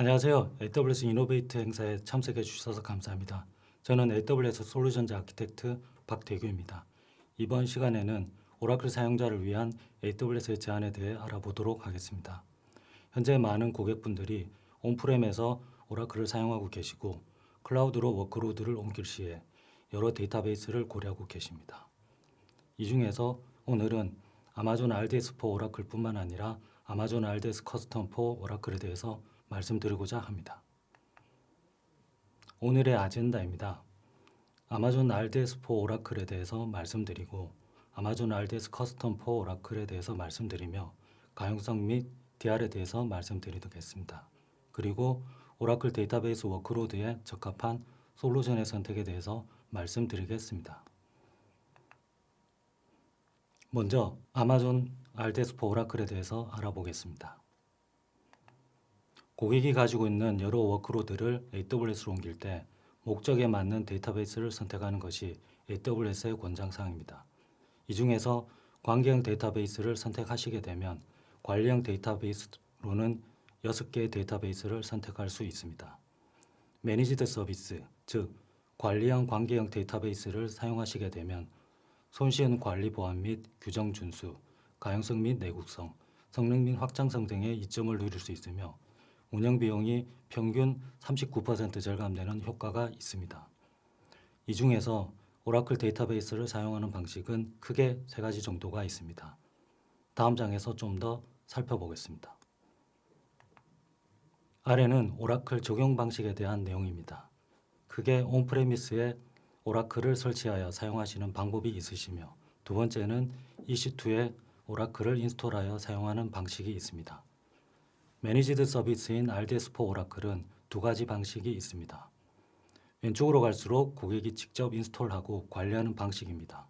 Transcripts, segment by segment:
안녕하세요. AWS 이노베이트 행사에 참석해 주셔서 감사합니다. 저는 AWS 솔루션즈 아키텍트 박대규입니다. 이번 시간에는 오라클 사용자를 위한 AWS의 제안에 대해 알아보도록 하겠습니다. 현재 많은 고객분들이 온프렘에서 오라클을 사용하고 계시고 클라우드로 워크로드를 옮길 시에 여러 데이터베이스를 고려하고 계십니다. 이 중에서 오늘은 아마존 RDS4 오라클뿐만 아니라 아마존 RDS 커스텀4 오라클에 대해서 말씀드리고자 합니다. 오늘의 아젠다입니다. 아마존 RDS4 오라클에 대해서 말씀드리고 아마존 RDS 커스텀 4 오라클에 대해서 말씀드리며 가용성 및 DR에 대해서 말씀드리겠습니다. 그리고 오라클 데이터베이스 워크로드에 적합한 솔루션의 선택에 대해서 말씀드리겠습니다. 먼저 아마존 RDS4 오라클에 대해서 알아보겠습니다. 고객이 가지고 있는 여러 워크로드를 AWS로 옮길 때 목적에 맞는 데이터베이스를 선택하는 것이 AWS의 권장사항입니다. 이 중에서 관계형 데이터베이스를 선택하시게 되면 관리형 데이터베이스로는 6개의 데이터베이스를 선택할 수 있습니다. 매니지드 서비스, 즉 관리형 관계형 데이터베이스를 사용하시게 되면 손쉬운 관리 보안 및 규정 준수, 가용성 및 내국성, 성능 및 확장성 등의 이점을 누릴 수 있으며 운영 비용이 평균 39% 절감되는 효과가 있습니다. 이 중에서 오라클 데이터베이스를 사용하는 방식은 크게 세 가지 정도가 있습니다. 다음 장에서 좀 더 살펴보겠습니다. 아래는 오라클 적용 방식에 대한 내용입니다. 크게 온프레미스에 오라클을 설치하여 사용하시는 방법이 있으시며 두 번째는 EC2에 오라클을 인스톨하여 사용하는 방식이 있습니다. 매니지드 서비스인 RDS4 오라클은 두 가지 방식이 있습니다. 왼쪽으로 갈수록 고객이 직접 인스톨하고 관리하는 방식입니다.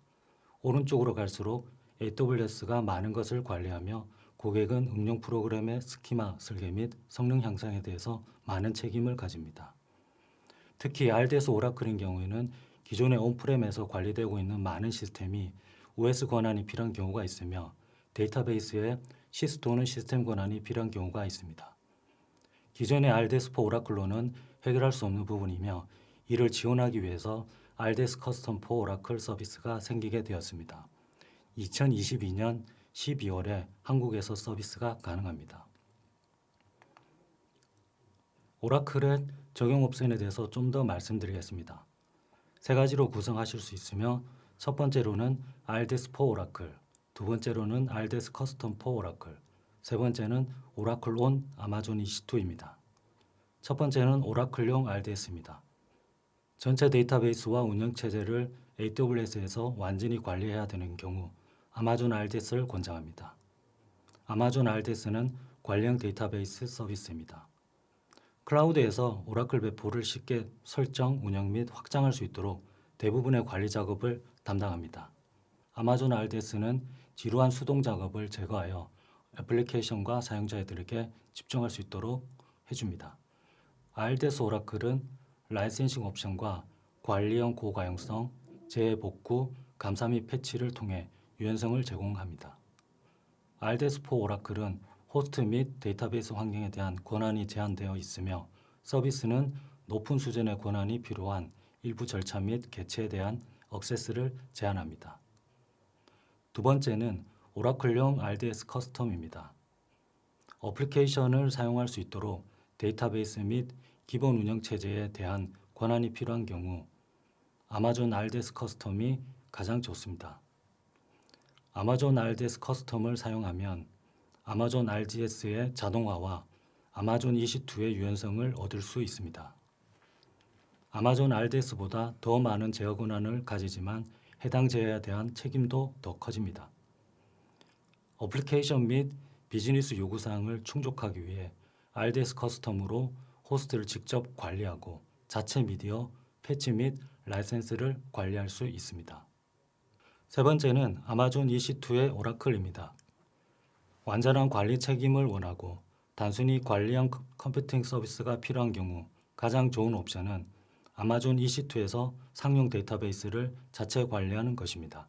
오른쪽으로 갈수록 AWS가 많은 것을 관리하며 고객은 응용 프로그램의 스키마 설계 및 성능 향상에 대해서 많은 책임을 가집니다. 특히 RDS 오라클인 경우에는 기존의 온프렘에서 관리되고 있는 많은 시스템이 OS 권한이 필요한 경우가 있으며 데이터베이스에 시스 또는 시스템 권한이 필요한 경우가 있습니다. 기존의 RDS4 오라클로는 해결할 수 없는 부분이며 이를 지원하기 위해서 RDS 커스텀4 오라클 서비스가 생기게 되었습니다. 2022년 12월에 한국에서 서비스가 가능합니다. 오라클의 적용 옵션에 대해서 좀 더 말씀드리겠습니다. 세 가지로 구성하실 수 있으며 첫 번째로는 RDS4 오라클, 두 번째로는 RDS 커스텀4 오라클, 세 번째는 오라클 온 아마존 EC2입니다. 첫 번째는 오라클용 RDS입니다. 전체 데이터베이스와 운영 체제를 AWS에서 완전히 관리해야 되는 경우 아마존 RDS를 권장합니다. 아마존 RDS는 관리형 데이터베이스 서비스입니다. 클라우드에서 오라클 배포를 쉽게 설정, 운영 및 확장할 수 있도록 대부분의 관리 작업을 담당합니다. 아마존 RDS는 지루한 수동 작업을 제거하여 애플리케이션과 사용자들에게 집중할 수 있도록 해줍니다. RDS 오라클은 라이센싱 옵션과 관리형 고가용성, 재복구, 감사 및 패치를 통해 유연성을 제공합니다. RDS4 오라클은 호스트 및 데이터베이스 환경에 대한 권한이 제한되어 있으며 서비스는 높은 수준의 권한이 필요한 일부 절차 및 개체에 대한 억세스를 제한합니다. 두 번째는 오라클용 RDS 커스텀입니다. 어플리케이션을 사용할 수 있도록 데이터베이스 및 기본 운영 체제에 대한 권한이 필요한 경우 아마존 RDS 커스텀이 가장 좋습니다. 아마존 RDS 커스텀을 사용하면 아마존 RDS의 자동화와 아마존 EC2의 유연성을 얻을 수 있습니다. 아마존 RDS보다 더 많은 제어 권한을 가지지만 해당 제어에 대한 책임도 더 커집니다. 어플리케이션 및 비즈니스 요구사항을 충족하기 위해 RDS 커스텀으로 호스트를 직접 관리하고 자체 미디어, 패치 및 라이센스를 관리할 수 있습니다. 세 번째는 아마존 EC2의 오라클입니다. 완전한 관리 책임을 원하고 단순히 관리형 컴퓨팅 서비스가 필요한 경우 가장 좋은 옵션은 아마존 EC2에서 상용 데이터베이스를 자체 관리하는 것입니다.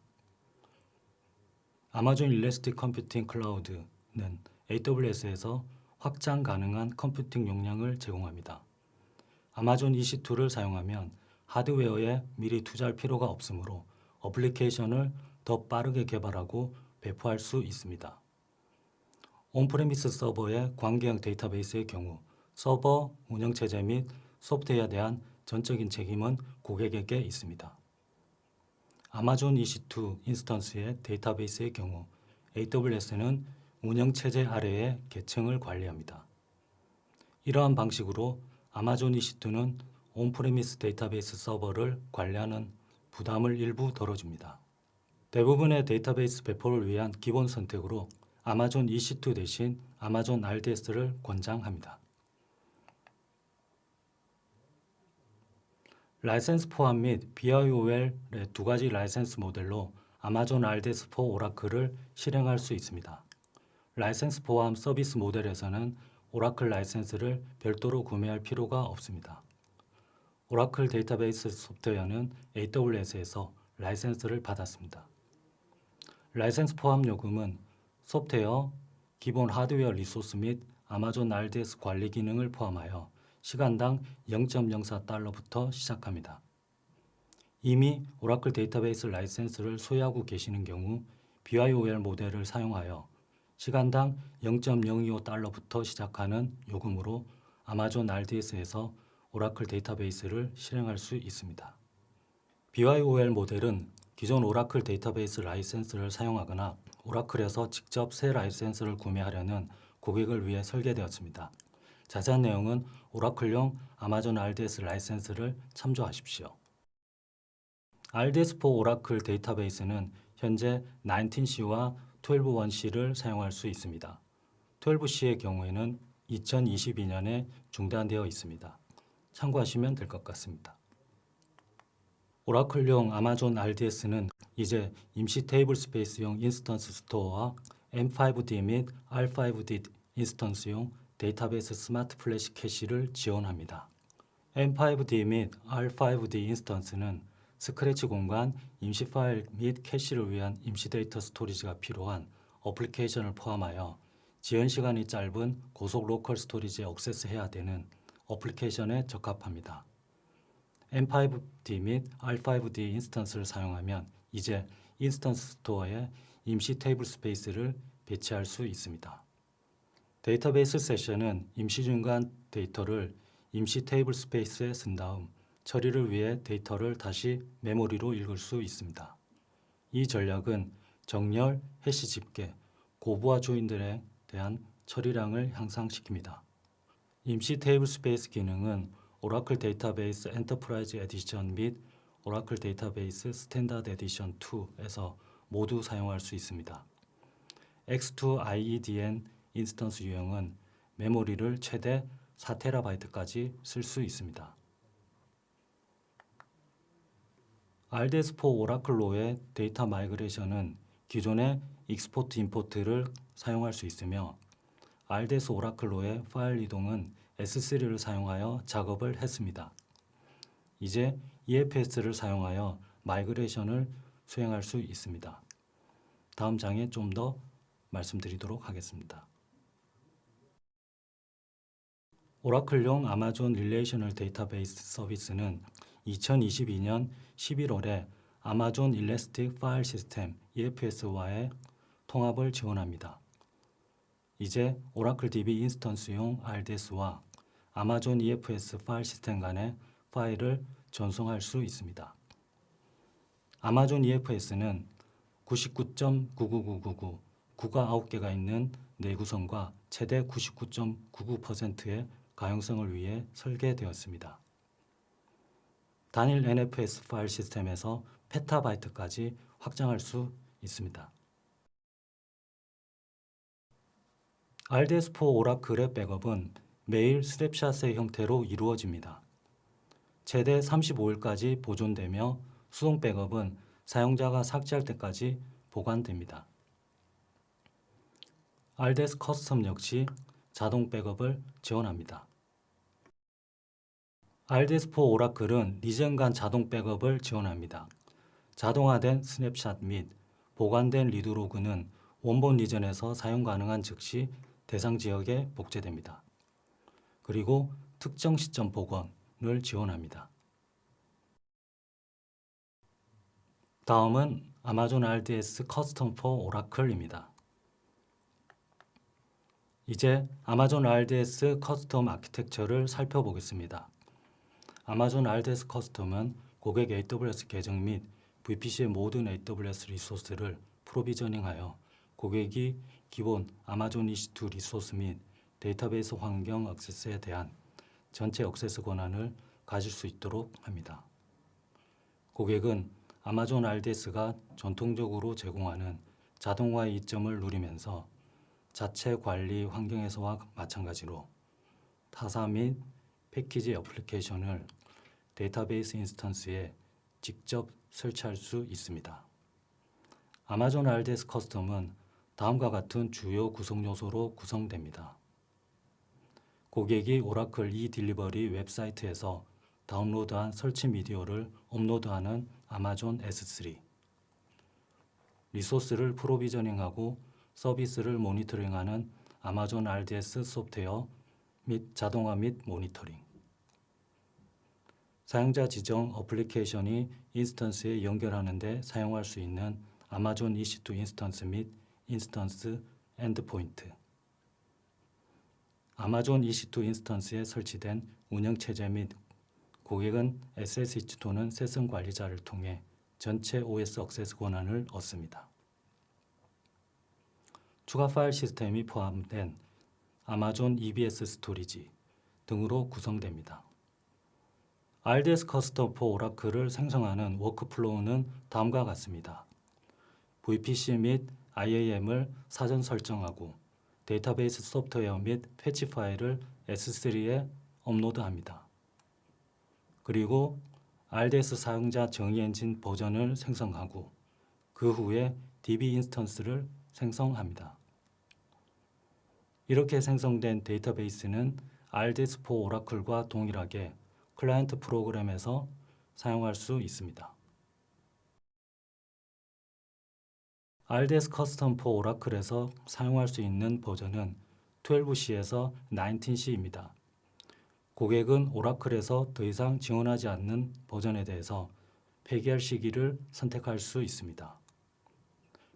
아마존 일레스틱 컴퓨팅 클라우드는 AWS에서 확장 가능한 컴퓨팅 용량을 제공합니다. 아마존 EC2를 사용하면 하드웨어에 미리 투자할 필요가 없으므로 어플리케이션을 더 빠르게 개발하고 배포할 수 있습니다. 온프레미스 서버의 관계형 데이터베이스의 경우 서버 운영체제 및 소프트웨어에 대한 전적인 책임은 고객에게 있습니다. 아마존 EC2 인스턴스의 데이터베이스의 경우 AWS는 운영체제 아래의 계층을 관리합니다. 이러한 방식으로 아마존 EC2는 온프레미스 데이터베이스 서버를 관리하는 부담을 일부 덜어줍니다. 대부분의 데이터베이스 배포를 위한 기본 선택으로 아마존 EC2 대신 아마존 RDS를 권장합니다. 라이센스 포함 및 BIOL의 두 가지 라이센스 모델로 아마존 RDS4 오라클을 실행할 수 있습니다. 라이센스 포함 서비스 모델에서는 오라클 라이센스를 별도로 구매할 필요가 없습니다. 오라클 데이터베이스 소프트웨어는 AWS에서 라이센스를 받았습니다. 라이센스 포함 요금은 소프트웨어, 기본 하드웨어 리소스 및 아마존 RDS 관리 기능을 포함하여 시간당 0.04달러부터 시작합니다. 이미 오라클 데이터베이스 라이센스를 소유하고 계시는 경우 BIOL 모델을 사용하여 시간당 0.025달러부터 시작하는 요금으로 아마존 RDS에서 오라클 데이터베이스를 실행할 수 있습니다. BYOL 모델은 기존 오라클 데이터베이스 라이센스를 사용하거나 오라클에서 직접 새 라이센스를 구매하려는 고객을 위해 설계되었습니다. 자세한 내용은 오라클용 아마존 RDS 라이센스를 참조하십시오. RDS4 오라클 데이터베이스는 현재 19C와 12.1C를 사용할 수 있습니다. 12C의 경우에는 2022년에 중단되어 있습니다. 참고하시면 될 것 같습니다. 오라클용 아마존 RDS는 이제 임시 테이블 스페이스용 인스턴스 스토어와 M5D 및 R5D 인스턴스용 데이터베이스 스마트 플래시 캐시를 지원합니다. M5D 및 R5D 인스턴스는 스크래치 공간, 임시 파일 및 캐시를 위한 임시 데이터 스토리지가 필요한 어플리케이션을 포함하여 지연 시간이 짧은 고속 로컬 스토리지에 액세스해야 되는 어플리케이션에 적합합니다. M5D 및 R5D 인스턴스를 사용하면 이제 인스턴스 스토어에 임시 테이블 스페이스를 배치할 수 있습니다. 데이터베이스 세션은 임시 중간 데이터를 임시 테이블 스페이스에 쓴 다음 처리를 위해 데이터를 다시 메모리로 읽을 수 있습니다. 이 전략은 정렬, 해시 집계, 고부화 조인들에 대한 처리량을 향상시킵니다. 임시 테이블 스페이스 기능은 오라클 데이터베이스 엔터프라이즈 에디션 및 오라클 데이터베이스 스탠다드 에디션 2에서 모두 사용할 수 있습니다. X2 IEDN 인스턴스 유형은 메모리를 최대 4TB까지 쓸 수 있습니다. RDS4 오라클로의 데이터 마이그레이션은 기존의 익스포트 임포트를 사용할 수 있으며 RDS 오라클로의 파일 이동은 S3를 사용하여 작업을 했습니다. 이제 EFS를 사용하여 마이그레이션을 수행할 수 있습니다. 다음 장에 좀 더 말씀드리도록 하겠습니다. 오라클용 아마존 릴레이셔널 데이터베이스 서비스는 2022년 11월에 아마존 일레스틱 파일 시스템 EFS와의 통합을 지원합니다. 이제 오라클 DB 인스턴스용 RDS와 아마존 EFS 파일 시스템 간의 파일을 전송할 수 있습니다. 아마존 EFS는 99.99999 구가 9개가 있는 내구성과 최대 99.99%의 가용성을 위해 설계되었습니다. 단일 NFS 파일 시스템에서 페타바이트까지 확장할 수 있습니다. RDS4 오라클의 백업은 매일 스냅샷의 형태로 이루어집니다. 최대 35일까지 보존되며 수동 백업은 사용자가 삭제할 때까지 보관됩니다. RDS 커스텀 역시 자동 백업을 지원합니다. RDS4 오라클은 리전 간 자동 백업을 지원합니다. 자동화된 스냅샷 및 보관된 리드 로그는 원본 리전에서 사용 가능한 즉시 대상 지역에 복제됩니다. 그리고 특정 시점 복원을 지원합니다. 다음은 아마존 RDS 커스텀 포 오라클입니다. 이제 아마존 RDS 커스텀 아키텍처를 살펴보겠습니다. 아마존 RDS 커스텀은 고객 AWS 계정 및 VPC의 모든 AWS 리소스를 프로비저닝하여 고객이 기본 아마존 EC2 리소스 및 데이터베이스 환경 액세스에 대한 전체 액세스 권한을 가질 수 있도록 합니다. 고객은 아마존 RDS가 전통적으로 제공하는 자동화의 이점을 누리면서 자체 관리 환경에서와 마찬가지로 타사 및 패키지 애플리케이션을 데이터베이스 인스턴스에 직접 설치할 수 있습니다. 아마존 RDS 커스텀은 다음과 같은 주요 구성 요소로 구성됩니다. 고객이 오라클 이딜리버리 웹사이트에서 다운로드한 설치 미디어를 업로드하는 아마존 S3 리소스를 프로비저닝하고 서비스를 모니터링하는 아마존 RDS 소프트웨어 및 자동화 및 모니터링 사용자 지정 어플리케이션이 인스턴스에 연결하는 데 사용할 수 있는 아마존 EC2 인스턴스 및 인스턴스 엔드포인트 아마존 EC2 인스턴스에 설치된 운영 체제 및 고객은 SSH 또는 세선 관리자를 통해 전체 OS 액세스 권한을 얻습니다. 추가 파일 시스템이 포함된 아마존 EBS 스토리지 등으로 구성됩니다. RDS 커스텀 포 오라클을 생성하는 워크플로우는 다음과 같습니다. VPC 및 IAM을 사전 설정하고 데이터베이스 소프트웨어 및 패치 파일을 S3에 업로드합니다. 그리고 RDS 사용자 정의 엔진 버전을 생성하고 그 후에 DB 인스턴스를 생성합니다. 이렇게 생성된 데이터베이스는 RDS4 오라클과 동일하게 클라이언트 프로그램에서 사용할 수 있습니다. RDS 커스텀 포 오라클에서 사용할 수 있는 버전은 12C에서 19C입니다. 고객은 오라클에서 더 이상 지원하지 않는 버전에 대해서 폐기할 시기를 선택할 수 있습니다.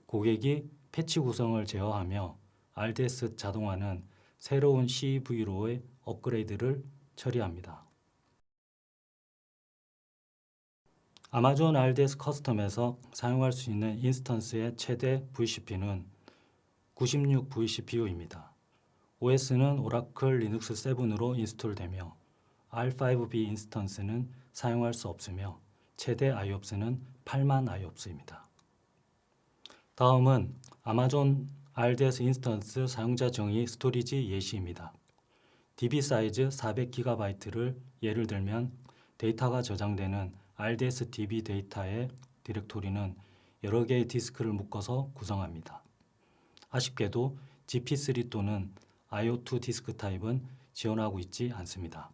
고객이 패치 구성을 제어하며 RDS 자동화는 새로운 CV로의 업그레이드를 처리합니다. 아마존 RDS 커스텀에서 사용할 수 있는 인스턴스의 최대 VCP는 96 VCPU입니다. OS는 오라클 리눅스 7으로 인스톨되며 R5B 인스턴스는 사용할 수 없으며 최대 IOPS는 8만 IOPS입니다. 다음은 아마존 RDS 인스턴스 사용자 정의 스토리지 예시입니다. DB 사이즈 400GB를 예를 들면 데이터가 저장되는 RDS DB 데이터의 디렉토리는 여러 개의 디스크를 묶어서 구성합니다. 아쉽게도 GP3 또는 IO2 디스크 타입은 지원하고 있지 않습니다.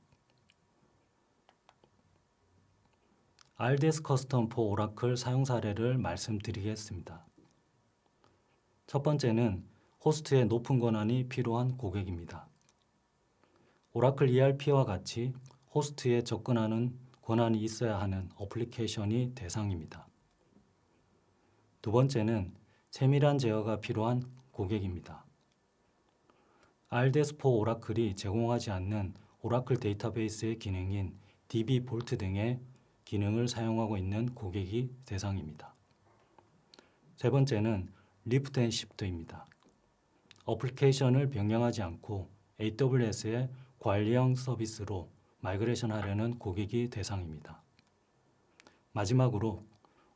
RDS 커스텀 포 오라클 사용 사례를 말씀드리겠습니다. 첫 번째는 호스트의 높은 권한이 필요한 고객입니다. 오라클 ERP와 같이 호스트에 접근하는 권한이 있어야 하는 어플리케이션이 대상입니다. 두 번째는 세밀한 제어가 필요한 고객입니다. RDS4 오라클이 제공하지 않는 오라클 데이터베이스의 기능인 DB 볼트 등의 기능을 사용하고 있는 고객이 대상입니다. 세 번째는 리프트 앤 시프트입니다. 어플리케이션을 변경하지 않고 AWS의 관리형 서비스로 마이그레이션 하려는 고객이 대상입니다. 마지막으로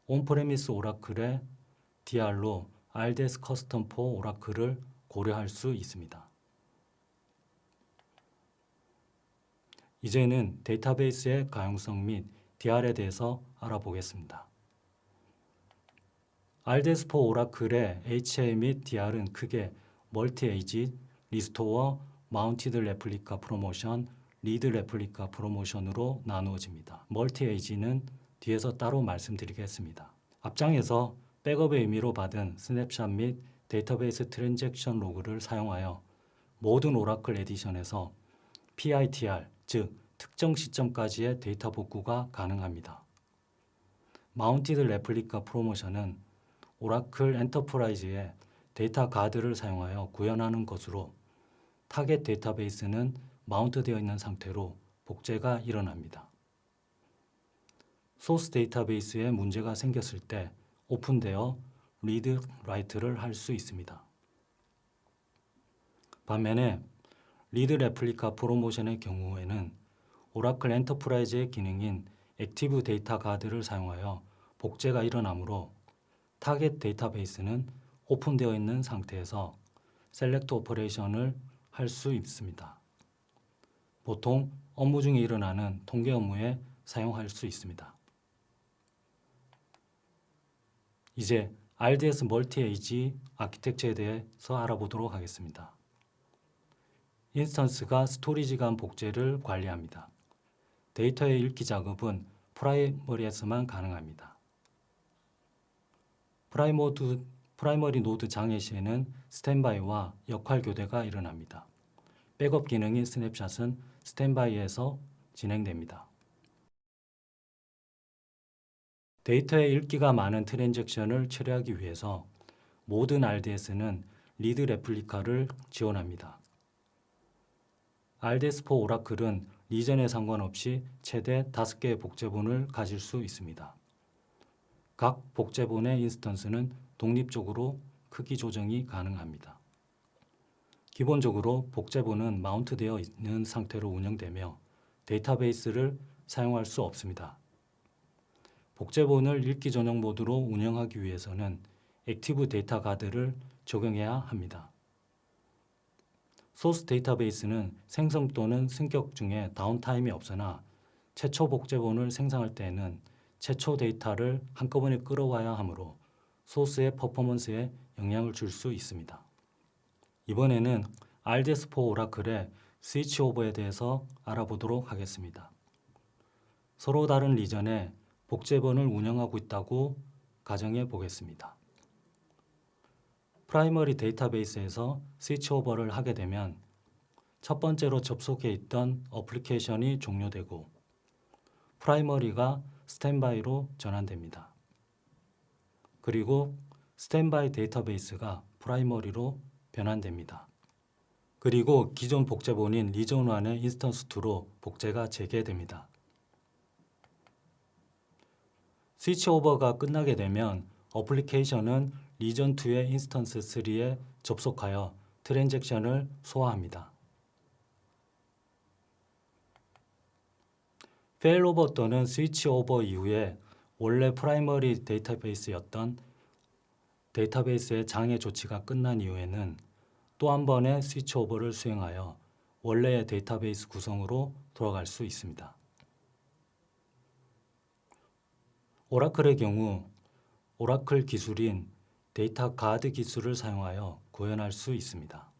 온프레미스 오라클의 DR로 RDS 커스텀 포 오라클을 고려할 수 있습니다. 이제는 데이터베이스의 가용성 및 DR에 대해서 알아보겠습니다. RDS4 오라클의 HA 및 DR은 크게 멀티 에이지, 리스토어, 마운티드 레플리카 프로모션, 리드 레플리카 프로모션으로 나누어집니다. 멀티 에이지는 뒤에서 따로 말씀드리겠습니다. 앞장에서 백업의 의미로 받은 스냅샷 및 데이터베이스 트랜잭션 로그를 사용하여 모든 오라클 에디션에서 PITR, 즉 특정 시점까지의 데이터 복구가 가능합니다. 마운티드 레플리카 프로모션은 오라클 엔터프라이즈의 데이터 가드를 사용하여 구현하는 것으로 타겟 데이터베이스는 마운트되어 있는 상태로 복제가 일어납니다. 소스 데이터베이스에 문제가 생겼을 때 오픈되어 리드 라이트를 할 수 있습니다. 반면에 리드 레플리카 프로모션의 경우에는 오라클 엔터프라이즈의 기능인 액티브 데이터 가드를 사용하여 복제가 일어나므로 타겟 데이터베이스는 오픈되어 있는 상태에서 셀렉트 오퍼레이션을 할 수 있습니다. 보통 업무 중에 일어나는 통계 업무에 사용할 수 있습니다. 이제 RDS 멀티 에이지 아키텍처에 대해서 알아보도록 하겠습니다. 인스턴스가 스토리지 간 복제를 관리합니다. 데이터의 읽기 작업은 프라이머리에서만 가능합니다. 프라이모드, 프라이머리 노드 장애 시에는 스탠바이와 역할 교대가 일어납니다. 백업 기능인 스냅샷은 스탠바이에서 진행됩니다. 데이터의 읽기가 많은 트랜잭션을 처리하기 위해서 모든 RDS는 리드 레플리카를 지원합니다. RDS4 오라클은 리전에 상관없이 최대 5개의 복제본을 가질 수 있습니다. 각 복제본의 인스턴스는 독립적으로 크기 조정이 가능합니다. 기본적으로 복제본은 마운트되어 있는 상태로 운영되며 데이터베이스를 사용할 수 없습니다. 복제본을 읽기 전용 모드로 운영하기 위해서는 액티브 데이터 가드를 적용해야 합니다. 소스 데이터베이스는 생성 또는 승격 중에 다운타임이 없으나 최초 복제본을 생성할 때에는 최초 데이터를 한꺼번에 끌어와야 하므로 소스의 퍼포먼스에 영향을 줄 수 있습니다. 이번에는 RDS4 오라클의 스위치 오버에 대해서 알아보도록 하겠습니다. 서로 다른 리전에 복제본을 운영하고 있다고 가정해 보겠습니다. 프라이머리 데이터베이스에서 스위치 오버를 하게 되면 첫 번째로 접속해 있던 어플리케이션이 종료되고 프라이머리가 스탠바이로 전환됩니다. 그리고 스탠바이 데이터베이스가 프라이머리로 변환됩니다. 그리고 기존 복제본인 리전 1의 인스턴스 2로 복제가 재개됩니다. 스위치 오버가 끝나게 되면 어플리케이션은 리전 2의 인스턴스 3에 접속하여 트랜잭션을 소화합니다. 페일오버 또는 스위치 오버 이후에 원래 프라이머리 데이터베이스였던 데이터베이스의 장애 조치가 끝난 이후에는 또 한 번의 스위치 오버를 수행하여 원래의 데이터베이스 구성으로 돌아갈 수 있습니다. 오라클의 경우 오라클 기술인 데이터 가드 기술을 사용하여 구현할 수 있습니다.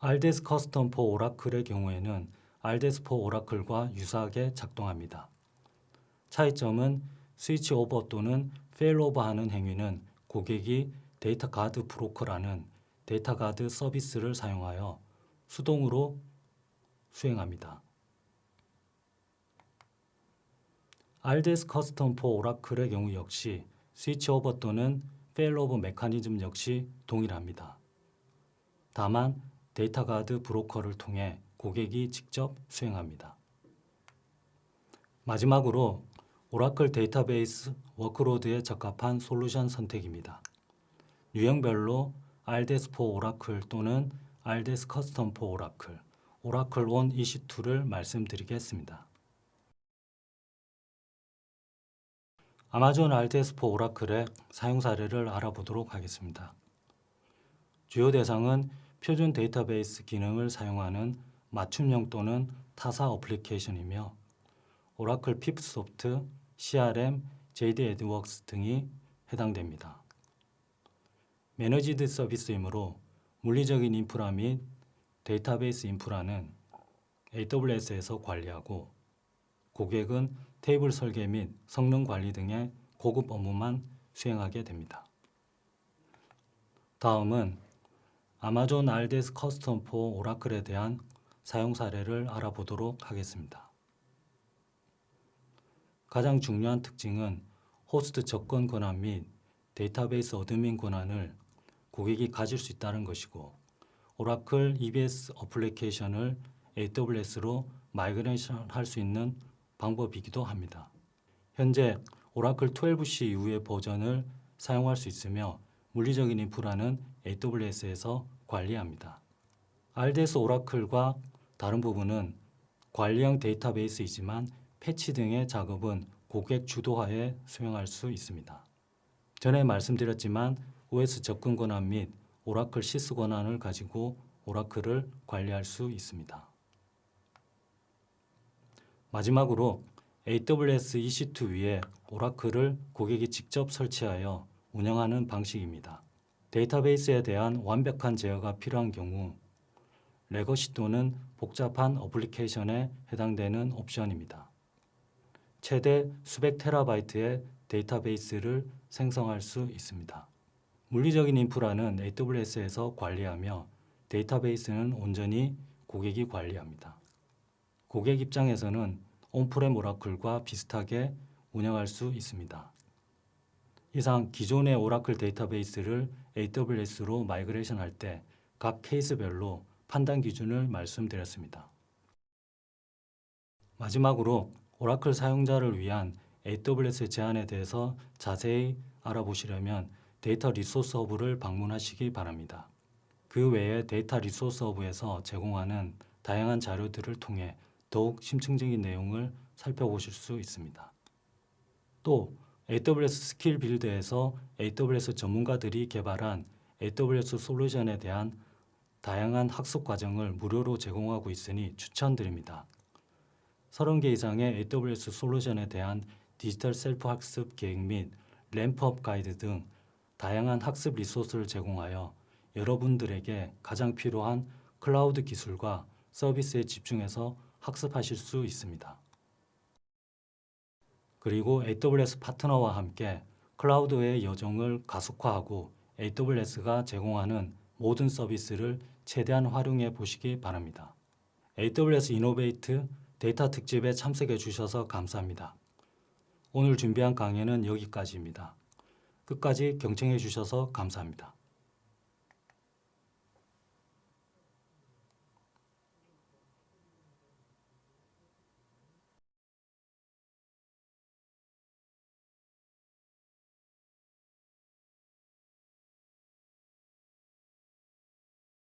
RDS 커스텀 포 오라클의 경우에는 RDS 포 오라클과 유사하게 작동합니다. 차이점은 스위치 오버 또는 페일 오버하는 행위는 고객이 데이터 가드 브로커라는 데이터 가드 서비스를 사용하여 수동으로 수행합니다. RDS 커스텀 포 오라클의 경우 역시 스위치 오버 또는 페일 오버 메커니즘 역시 동일합니다. 다만 데이터 가드 브로커를 통해 고객이 직접 수행합니다. 마지막으로 오라클 데이터베이스 워크로드에 적합한 솔루션 선택입니다. 유형별로 RDS4 오라클 또는 RDS 커스텀 포 오라클, 오라클 온 EC2를 말씀드리겠습니다. 아마존 RDS4 오라클의 사용 사례를 알아보도록 하겠습니다. 주요 대상은 표준 데이터베이스 기능을 사용하는 맞춤형 또는 타사 어플리케이션이며 오라클 핍소프트, CRM, JD 에드웍스 등이 해당됩니다. 매너지드 서비스이므로 물리적인 인프라 및 데이터베이스 인프라는 AWS에서 관리하고 고객은 테이블 설계 및 성능 관리 등의 고급 업무만 수행하게 됩니다. 다음은 아마존 RDS 커스텀 포 오라클에 대한 사용 사례를 알아보도록 하겠습니다. 가장 중요한 특징은 호스트 접근 권한 및 데이터베이스 어드민 권한을 고객이 가질 수 있다는 것이고 오라클 EBS 어플리케이션을 AWS로 마이그레이션 할 수 있는 방법이기도 합니다. 현재 오라클 12C 이후의 버전을 사용할 수 있으며 물리적인 인프라는 AWS에서 관리합니다. RDS 오라클과 다른 부분은 관리형 데이터베이스이지만 패치 등의 작업은 고객 주도하에 수행할 수 있습니다. 전에 말씀드렸지만 OS 접근 권한 및 오라클 시스 권한을 가지고 오라클을 관리할 수 있습니다. 마지막으로 AWS EC2 위에 오라클을 고객이 직접 설치하여 운영하는 방식입니다. 데이터베이스에 대한 완벽한 제어가 필요한 경우 레거시 또는 복잡한 어플리케이션에 해당되는 옵션입니다. 최대 수백 테라바이트의 데이터베이스를 생성할 수 있습니다. 물리적인 인프라는 AWS에서 관리하며 데이터베이스는 온전히 고객이 관리합니다. 고객 입장에서는 온프렘 오라클과 비슷하게 운영할 수 있습니다. 이상 기존의 오라클 데이터베이스를 AWS로 마이그레이션 할 때 각 케이스별로 판단 기준을 말씀드렸습니다. 마지막으로 오라클 사용자를 위한 AWS 제안에 대해서 자세히 알아보시려면 데이터 리소스 허브를 방문하시기 바랍니다. 그 외에 데이터 리소스 허브에서 제공하는 다양한 자료들을 통해 더욱 심층적인 내용을 살펴보실 수 있습니다. 또 AWS 스킬 빌드에서 AWS 전문가들이 개발한 AWS 솔루션에 대한 다양한 학습 과정을 무료로 제공하고 있으니 추천드립니다. 30개 이상의 AWS 솔루션에 대한 디지털 셀프 학습 계획 및 램프업 가이드 등 다양한 학습 리소스를 제공하여 여러분들에게 가장 필요한 클라우드 기술과 서비스에 집중해서 학습하실 수 있습니다. 그리고 AWS 파트너와 함께 클라우드의 여정을 가속화하고 AWS가 제공하는 모든 서비스를 최대한 활용해 보시기 바랍니다. AWS 이노베이트 데이터 특집에 참석해 주셔서 감사합니다. 오늘 준비한 강의는 여기까지입니다. 끝까지 경청해 주셔서 감사합니다.